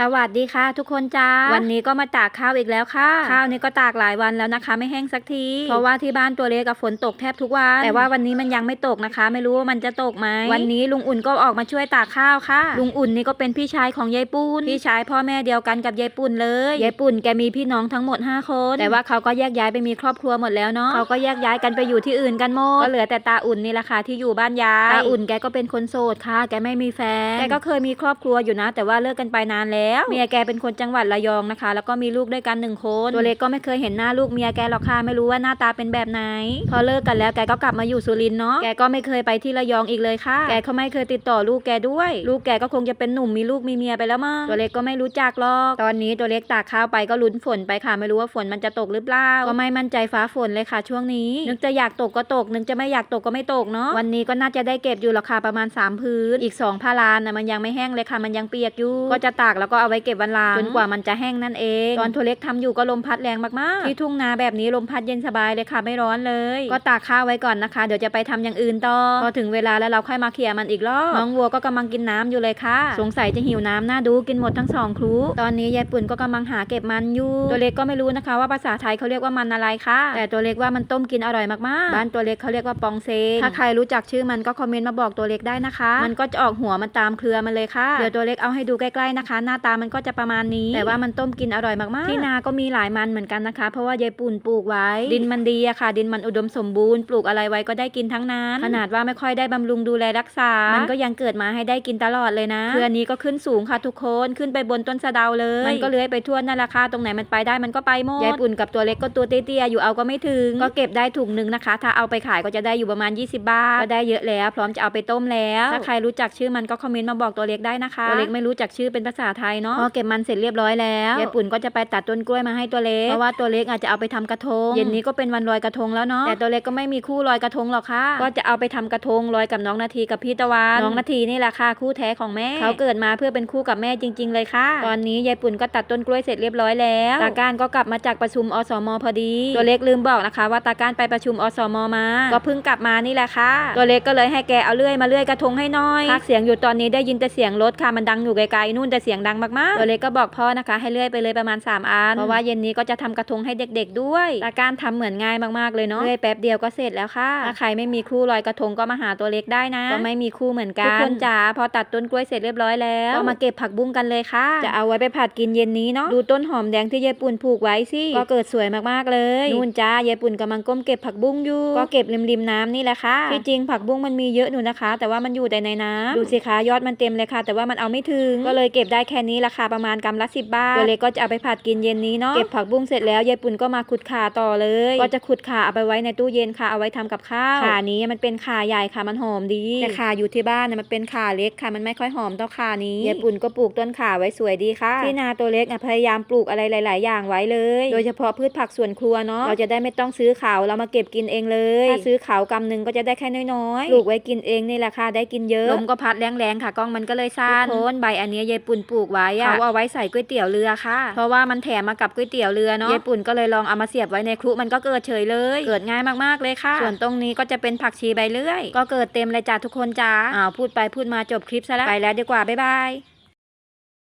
สวัสดีค่ะ ทุกคนจ้าวันนี้ก็มาตากข้าวอีกแล้วค่ะ ข้าวนี้ก็ตากหลายวันแล้วนะคะ ไม่แห้งสักที เพราะว่าที่บ้านตัวเล็กกับฝนตกแทบทุกวัน แต่ว่าวันนี้มันยังไม่ตกนะคะ ไม่รู้ว่ามันจะตกไหมวันนี้ลุงอุ่นก็ออกมาช่วยตากข้าวค่ะ ลุงอุ่นนี่ก็เป็นพี่ชายของยายปุ้นพี่ชายพ่อแม่เดียวกันกับยายปุ้นเลยยายปุ้นแกมีพี่น้องทั้งหมดห้าคน แต่ว่าเขาก็แยกย้ายไปมีครอบครัวหมดแล้วเนาะเขาก็แยกย้ายกันไปอยู่ที่อื่นกันหมดก็เหลือแต่ตาอุ่นนี่แหละค่ะที่อยู่บ้านยายตาอุ่นแกก็เป็นคนโสดค่ะ แกไม่มีแฟนแกก็เคยมีครอบครัวอยู่นะ แต่ว่าเลิกกันไปนานแล้วเมียแกเป็นคนจังหวัดระยองนะคะ แล้วก็มีลูกด้วยกันหนึ่งคนตัวเล็กก็ไม่เคยเห็นหน้าลูกเมียแกหรอกค่ะไม่รู้ว่าหน้าตาเป็นแบบไหน พอเลิกกันแล้วแกก็กลับมาอยู่สุรินทร์เนาะแกก็ไม่เคยไปที่ระยองอีกเลยค่ะ แกก็ไม่เคยติดต่อลูกแกด้วย ลูกแกก็คงจะเป็นหนุ่มมีลูกมีเมียไปแล้วมั้งตัวเล็กก็ไม่รู้จักหรอกตอนนี้ตัวเล็กตากข้าวไปก็ลุ้นฝนไปค่ะ ไม่รู้ว่าฝนมันจะตกหรือเปล่าก็ไม่มั่นใจฟ้าฝนเลยค่ะ ช่วงนี้ นึกจะอยากตกก็ตกนึกจะไม่อยากตกก็ไม่ตกเนาะวันนี้ก็น่าจะได้เก็บอยู่หรอกค่ะประมาณ3พื้นอีก2พารานนะมันยังไม่แห้งเลยค่ะมันยังเปียกอยู่ก็จะตากแล้วก็เอาไว้เก็บวันหลางจนกว่ามันจะแห้งนั่นเอง ตอนตัวเล็กทำอยู่ก็ลมพัดแรงมากๆ ที่ทุ่งนาแบบนี้ลมพัดเย็นสบายเลยค่ะไม่ร้อนเลย ก็ตากข้าวไว้ก่อนนะคะ เดี๋ยวจะไปทำอย่างอื่นต่อพอถึงเวลาแล้วเราค่อยมาเขี่ยมันอีกรอบน้องวัวก็กำลังกินน้ำอยู่เลยค่ะ สงสัยจะหิวน้ำน่าดูกินหมดทั้งสองครูตอนนี้ยายปุ่นก็กำลังหาเก็บมันอยู่ตัวเล็กก็ไม่รู้นะคะ ว่าภาษาไทยเขาเรียกว่ามันอะไรค่ะ แต่ตัวเล็กว่ามันต้มกินอร่อยมากๆ บ้านตัวเล็กเขาเรียกว่าปองเซนถ้าใครรู้จักชื่อมันก็คอมเมนต์มาบอกตัวเล็กได้นะคะ มันก็จะออกหัวมันตามเครือมันเลยค่ะเดี๋ยวตัวเล็กเอาให้ดูใกล้ๆนะคะหน้าตามันก็จะประมาณนี้ แต่ว่ามันต้มกินอร่อยมากๆ ที่นาก็มีหลายมันเหมือนกันนะคะ เพราะว่ายายปุ่นปลูกไว้ ดินมันดีอะค่ะ ดินมันอุดมสมบูรณ์ ปลูกอะไรไว้ก็ได้กินทั้งนั้น ขนาดว่าไม่ค่อยได้บำรุงดูแลรักษา มันก็ยังเกิดมาให้ได้กินตลอดเลยนะเครือนี้ก็ขึ้นสูงค่ะทุกคน ขึ้นไปบนต้นสะเดาเลย มันก็เลื้อยไปทั่วนั่นแหละค่ะ ตรงไหนมันไปได้มันก็ไปหมด ยายปุ่นกับตัวเล็กก็ตัวเตี้ยๆอยู่เอาก็ไม่ถึง ก็เก็บได้ถุงหนึ่งนะคะ ถ้าเอาไปขายก็จะได้อยู่ประมาณ 20 บาท ก็ได้เยอะแล้ว พร้อมจะเอาไปต้มแล้ว ถ้าใครรู้จักชื่อมันก็คอมเมนต์มาบอกตัวเล็กได้นะคะ ตัวเล็กไม่รู้จักชื่อเป็นภาษาไทยเนาะพอเก็บมันเสร็จเรียบร้อยแล้วยายปุ่นก็จะไปตัดต้นกล้วยมาให้ตัวเล็กเพราะว่าตัวเล็กอาจจะเอาไปทำกระทงเย็นนี้ก็เป็นวันลอยกระทงแล้วเนาะแต่ตัวเล็กก็ไม่มีคู่ลอยกระทงหรอกค่ะก็จะเอาไปทำกระทงลอยกับน้องนาทีกับพี่ตะวันน้องนาทีนี่แหละค่ะคู่แท้ของแม่เขาเกิดมาเพื่อเป็นคู่กับแม่จริง ๆ เลยค่ะ ตอนนี้ยายปุ่นก็ตัดต้นกล้วยเสร็จเรียบร้อยแล้วตาการก็กลับมาจากประชุมอสมพอดี ตัวเล็กลืมบอกนะคะ ว่าตาการไปประชุมอสมมา ก็เพิ่งกลับมานี่แหละค่ะ ตัวเล็กก็เลยให้แกเอาเลื่อยมาเลื่อยกระทงให้หน้อยภาคเสียงอยู่ตอนนี้ได้ยินแต่เสียงรถค่ะมันดังอยู่ไกลๆนู่นแต่เสียงดังมากๆตัวเล็กก็บอกพ่อนะคะ ให้เลื่อยไปเลยประมาณ 3 อัน เพราะว่าเย็นนี้ก็จะทำกระทงให้เด็ก ๆ ด้วยตาการทำเหมือนง่ายมากๆเลยเนาะเลื่อยแป๊บเดียวก็เสร็จแล้วค่ะถ้าใครไม่มีคู่ลอยกระทงก็มาหาตัวเล็กได้นะก็ไม่มีคู่เหมือนกันทุกคนจ๋าพอตัดต้นกล้วยเสร็จเรียบร้อยแล้วก็มาเก็บผักบุ้งกันเลยค่ะจะเอาไว้ไปผัดกินเย็นนี้เนาะดูต้นหอมแดงที่ยายปุ่นปลูกไว้สิก็เกิดสวยมากๆเลยนู่นจ้ายายปุ่นกำลังก้มเก็บผักบุ้งอยู่ก็เก็บริมๆน้ำนี่แหละค่ะที่จริงผักบุ้งมันมีเยอะหนูนะคะ แต่ว่ามันอยู่แต่ในน้ำดูสิคะยอดมันเต็มเลยค่ะ แต่ว่ามันเอาไม่ถึงก็เลยเก็บได้แค่นี้ราคาประมาณกำละสิบบาทตัวเล็กก็จะเอาไปผัดกินเย็นนี้เนาะเก็บผักบุ้งเสร็จแล้วยายปุ่นก็มาขุดข่าต่อเลย ก็จะขุดข่าเอาไปไว้ในตู้เย็นค่ะเอาไว้ทำกับข้าวข่านี้มันเป็นข่าใหญ่ค่ะมันหอมดีแต่ข่าอยู่ที่บ้านเนี่ยมันเป็นข่าเล็กค่ะมันไม่ค่อยหอมเท่าข่านี้ยายปุ่นก็ปลูกต้นข่าไว้สวยดีค่ะ ที่นาตัวเล็กอะพยายามปลูกอะไรหลาย ๆ อย่างไว้เลย โดยเฉพาะพืชผักสวนครัวเนาะเราจะได้ไม่ต้องซื้อเขาเรามาเก็บกินเองเลยถ้าซื้อเขากำหนึ่งก็จะได้แค่น้อยๆปลูกไว้กินเองนี่แหละค่ะได้กินเยอะลมก็พัดแรงๆค่ะกล้องมันก็เลยซ่านโคนใบอันนี้ยายปุ่นปลูกไว้อะเขาเอาไว้ใส่ก๋วยเตี๋ยวเรือค่ะ เพราะว่ามันแถมมากับก๋วยเตี๋ยวเรือเนาะยายปุ่นก็เลยลองเอามาเสียบไว้ในครุมันก็เกิดเฉยเลย เกิดง่ายมากๆเลยค่ะ ส่วนตรงนี้ก็จะเป็นผักชีใบเลื่อย ก็เกิดเต็มเลยจ้ะทุกคนจ้าอ้าวพูดไปพูดมาจบคลิปซะแล้วไปแล้วดีกว่าบ๊ายบาย